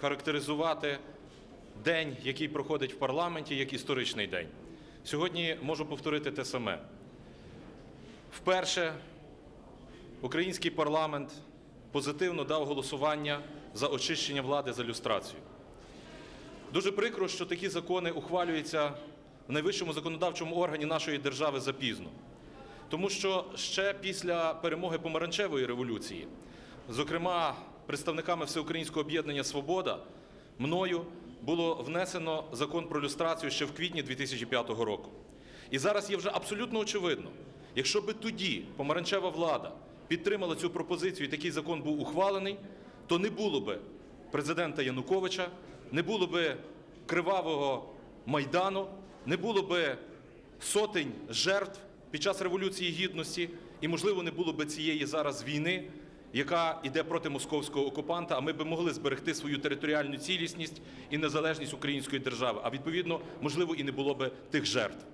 характеризувати день, який проходить в парламенті, як історичний день. Сьогодні можу повторити те саме. Вперше український парламент позитивно дав голосування за очищення влади за люстрацію. Дуже прикро, що такі закони ухвалюються в найвищому законодавчому органі нашої держави запізно. Тому що ще після перемоги помаранчевої революції, зокрема представниками Всеукраїнського об'єднання Свобода, мною було внесено закон про люстрацію ще в квітні 2005 року. І зараз є вже абсолютно очевидно, якщо би тоді помаранчева влада підтримала цю пропозицію і такий закон був ухвалений, то не було би президента Януковича, не було би кривавого майдану, не було би сотень жертв під час Революції Гідності, і, можливо, не було би цієї зараз війни, яка йде проти московського окупанта, а ми би могли зберегти свою територіальну цілісність і незалежність української держави. А відповідно, можливо, і не було би тих жертв.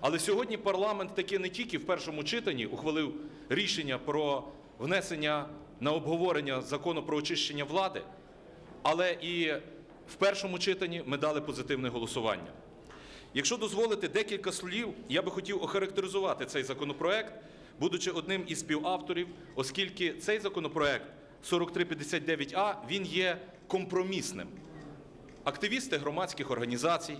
Але сьогодні парламент таки не тільки в першому читанні ухвалив рішення про внесення на обговорення закону про очищення влади, але і в першому читанні ми дали позитивне голосування. Якщо дозволите декілька слів, я би хотів охарактеризувати цей законопроект, будучи одним із співавторів, оскільки цей законопроект 4359А він є компромісним. Активісти громадських організацій,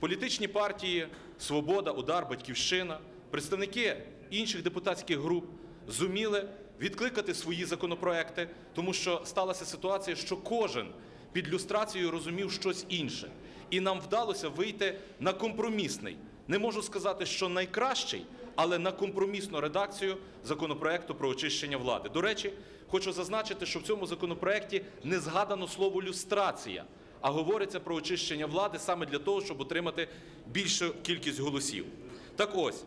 політичні партії Свобода, Удар, Батьківщина, представники інших депутатських груп зуміли відкликати свої законопроекти, тому що сталася ситуація, що кожен під люстрацією розумів щось інше. І нам вдалося вийти на компромісний. Не можу сказати, що найкращий, але на компромісну редакцію законопроекту про очищення влади. До речі, хочу зазначити, що в цьому законопроекті не згадано слово люстрація, а говориться про очищення влади саме для того, щоб отримати більшу кількість голосів. Так ось,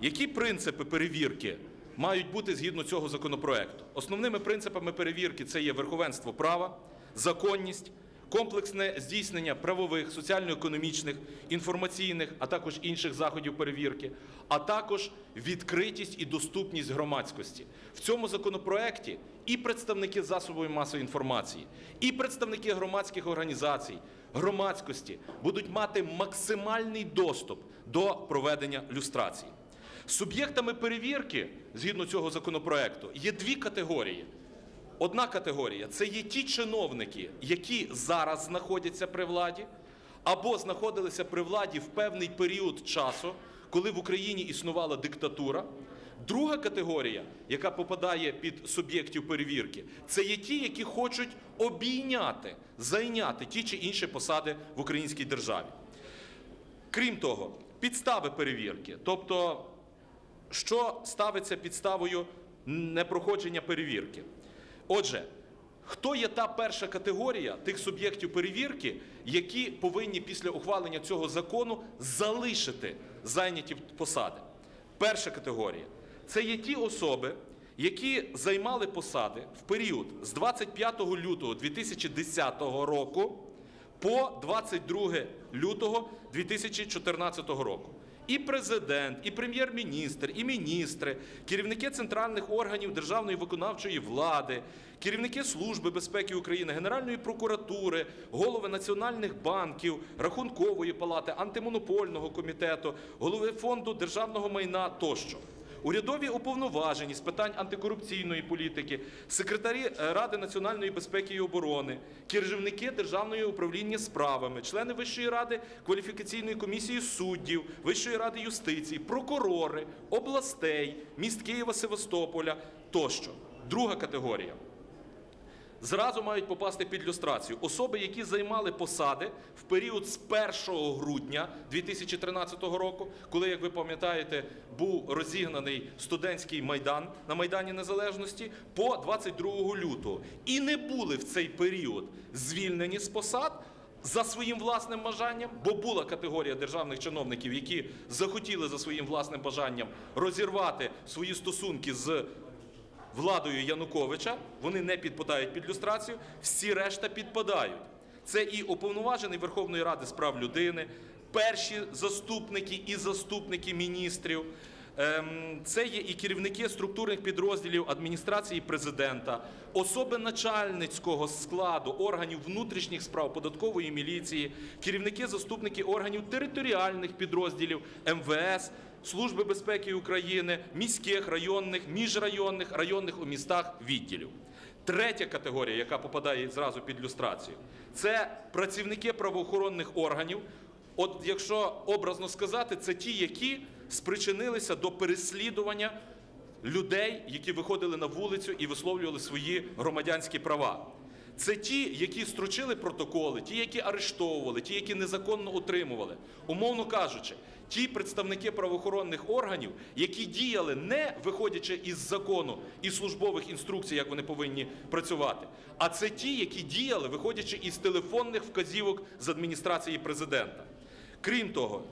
які принципи перевірки мають бути згідно цього законопроекту? Основними принципами перевірки це є верховенство права, законність, комплексне здійснення правових, соціально-економічних, інформаційних, а також інших заходів перевірки, а також відкритість і доступність громадськості. В цьому законопроекті і представники засобів масової інформації, і представники громадських організацій, громадськості будуть мати максимальний доступ до проведення люстрації. Суб'єктами перевірки згідно цього законопроекту є дві категорії. Одна категорія це є ті чиновники, які зараз знаходяться при владі, або знаходилися при владі в певний період часу, коли в Україні існувала диктатура. Друга категорія, яка попадає під суб'єктів перевірки, це є ті, які хочуть обійняти, зайняти ті чи інші посади в українській державі. Крім того, підстави перевірки, тобто, що ставиться підставою непроходження перевірки. Отже, хто є та перша категорія тих суб'єктів перевірки, які повинні після ухвалення цього закону залишити зайняті посади? Перша категорія це є ті особи, які займали посади в період з 25 лютого 2010 року по 22 лютого 2014 року. І президент, і прем'єр-міністр, і міністри, керівники центральних органів державної виконавчої влади, керівники Служби безпеки України, Генеральної прокуратури, голови національних банків, рахункової палати, антимонопольного комітету, голови фонду державного майна тощо. Урядові уповноважені з питань антикорупційної політики, секретарі е, Ради національної безпеки і оборони, керівники Державної управління справами, члени Вищої ради кваліфікаційної комісії суддів, Вищої ради юстиції, прокурори, областей, міст Києва, Севастополя тощо. Друга категорія. Зразу мають попасти під люстрацію особи, які займали посади в період з 1 грудня 2013 року, коли, як ви пам'ятаєте, був розігнаний студентський майдан на Майдані Незалежності, по 22 лютого, і не були в цей період звільнені з посад. За своїм власним бажанням, бо була категорія державних чиновників, які захотіли за своїм власним бажанням розірвати свої стосунки з владою Януковича, вони не підпадають під люстрацію, всі решта підпадають. Це і уповноважений Верховної Ради з прав людини, перші заступники і заступники міністрів, Ем, Це є і керівники структурних підрозділів адміністрації президента, особи начальницького складу органів внутрішніх справ податкової міліції, керівники заступники органів територіальних підрозділів МВС, Служби безпеки України, міських, районних, міжрайонних, районних у містах відділів. Третя категорія, яка попадає зразу під люстрацію, це працівники правоохоронних органів. От якщо образно сказати, це ті, які спричинилися до переслідування людей, які виходили на вулицю і висловлювали свої громадянські права. Це ті, які строчили протоколи, ті, які арештовували, ті, які незаконно утримували. Умовно кажучи, ті представники правоохоронних органів, які діяли не виходячи із закону і службових інструкцій, як вони повинні працювати, а це ті, які діяли, виходячи із телефонних вказівок з адміністрації президента. Крім того,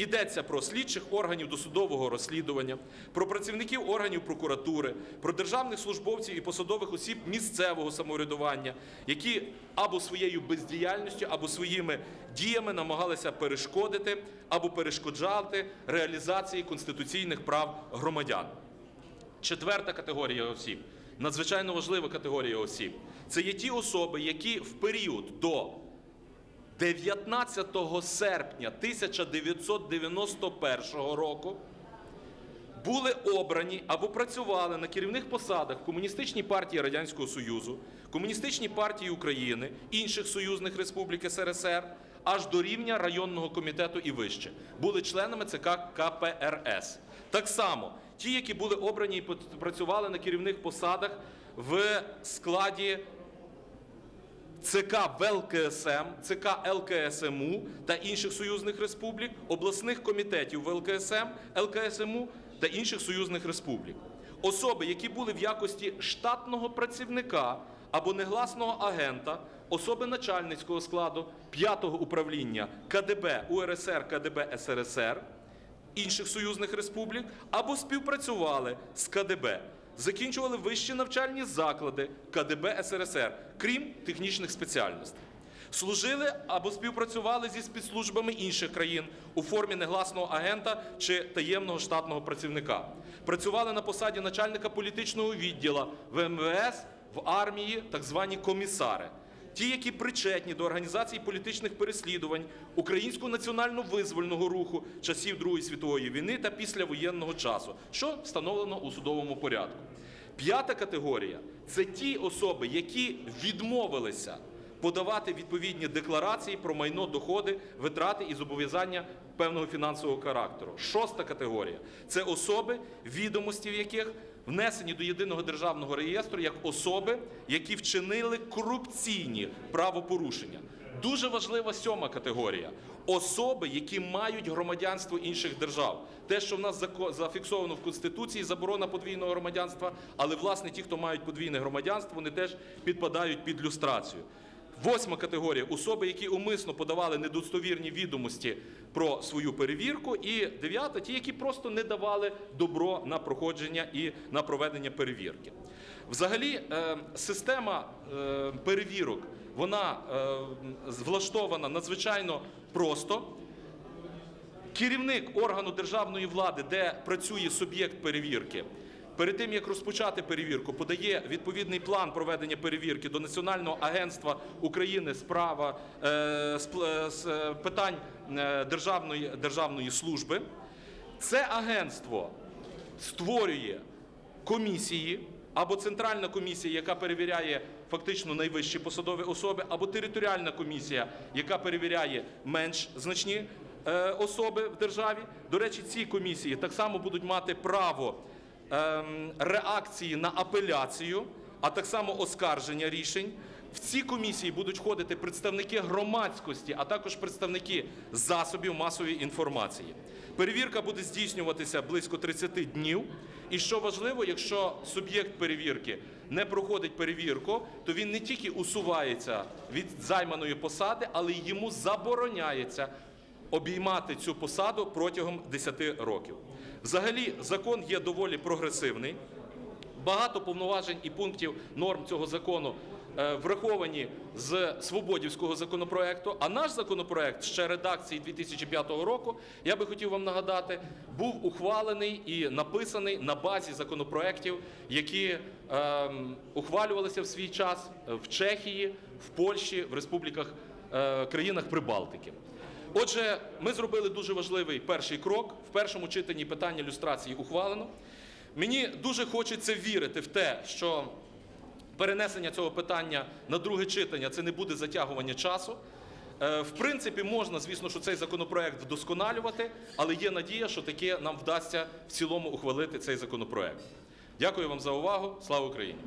Йдеться про слідчих органів досудового розслідування, про працівників органів прокуратури, про державних службовців і посадових осіб місцевого самоврядування, які або своєю бездіяльністю, або своїми діями намагалися перешкодити або перешкоджати реалізації конституційних прав громадян. Четверта категорія осіб, надзвичайно важлива категорія осіб, це є ті особи, які в період до 19 серпня 1991 року були обрані або працювали на керівних посадах Комуністичній партії Радянського Союзу, Комуністичній партії України, інших союзних республік СРСР, аж до рівня районного комітету і вище, були членами ЦК КПРС. Так само ті, які були обрані і працювали на керівних посадах в складі ЦК ВЛКСМ, ЦК ЛКСМУ та інших союзних республік, обласних комітетів ВЛКСМ, ЛКСМУ та інших союзних республік. Особи, які були в якості штатного працівника або негласного агента, особи начальницького складу 5-го управління КДБ УРСР, КДБ СРСР, інших союзних республік, або співпрацювали з КДБ закінчували вищі навчальні заклади КДБ СРСР, крім технічних спеціальностей. Служили або співпрацювали зі спецслужбами інших країн у формі негласного агента чи таємного штатного працівника. Працювали на посаді начальника політичного відділу в МВС, в армії, так звані комісари. Ті, які причетні до організації політичних переслідувань українського національно-визвольного руху часів Другої світової війни та післявоєнного часу, що встановлено у судовому порядку. П'ята категорія це ті особи, які відмовилися подавати відповідні декларації про майно, доходи, витрати і зобов'язання певного фінансового характеру. Шоста категорія це особи, відомості в яких внесені до єдиного державного реєстру як особи, які вчинили корупційні правопорушення. Дуже важлива сьома категорія особи, які мають громадянство інших держав. Те, що в нас зафіксовано в Конституції, заборона подвійного громадянства, але власне ті, хто мають подвійне громадянство, вони теж підпадають під люстрацію. Восьма категорія особи, які умисно подавали недостовірні відомості про свою перевірку. І дев'ята ті, які просто не давали добро на проходження і на проведення перевірки. Взагалі, е, система е, перевірок вона е, влаштована надзвичайно просто. Керівник органу державної влади, де працює суб'єкт перевірки. Перед тим як розпочати перевірку, подає відповідний план проведення перевірки до Національного агентства України з права е, з е, питань е, державної, державної служби. Це агентство створює комісії або центральна комісія, яка перевіряє фактично найвищі посадові особи, або територіальна комісія, яка перевіряє менш значні особи в державі. До речі, ці комісії так само будуть мати право. Ем, реакції на апеляцію, а так само оскарження рішень. В ці комісії будуть входити представники громадськості, а також представники засобів масової інформації. Перевірка буде здійснюватися близько 30 днів. І що важливо, якщо суб'єкт перевірки не проходить перевірку, то він не тільки усувається від займаної посади, але й йому забороняється обіймати цю посаду протягом 10 років. Взагалі, закон є доволі прогресивний. Багато повноважень і пунктів норм цього закону е, враховані з свободівського законопроекту. А наш законопроект ще редакції 2005 року, я би хотів вам нагадати, був ухвалений і написаний на базі законопроектів, які ем, ухвалювалися в свій час в Чехії, в Польщі, в республіках е, країнах Прибалтики. Отже, ми зробили дуже важливий перший крок. В першому читанні питання люстрації ухвалено. Мені дуже хочеться вірити в те, що перенесення цього питання на друге читання це не буде затягування часу. Е, В принципі, можна, звісно, що цей законопроект вдосконалювати, але є надія, що таке нам вдасться в цілому ухвалити цей законопроект. Дякую вам за увагу. Слава Україні!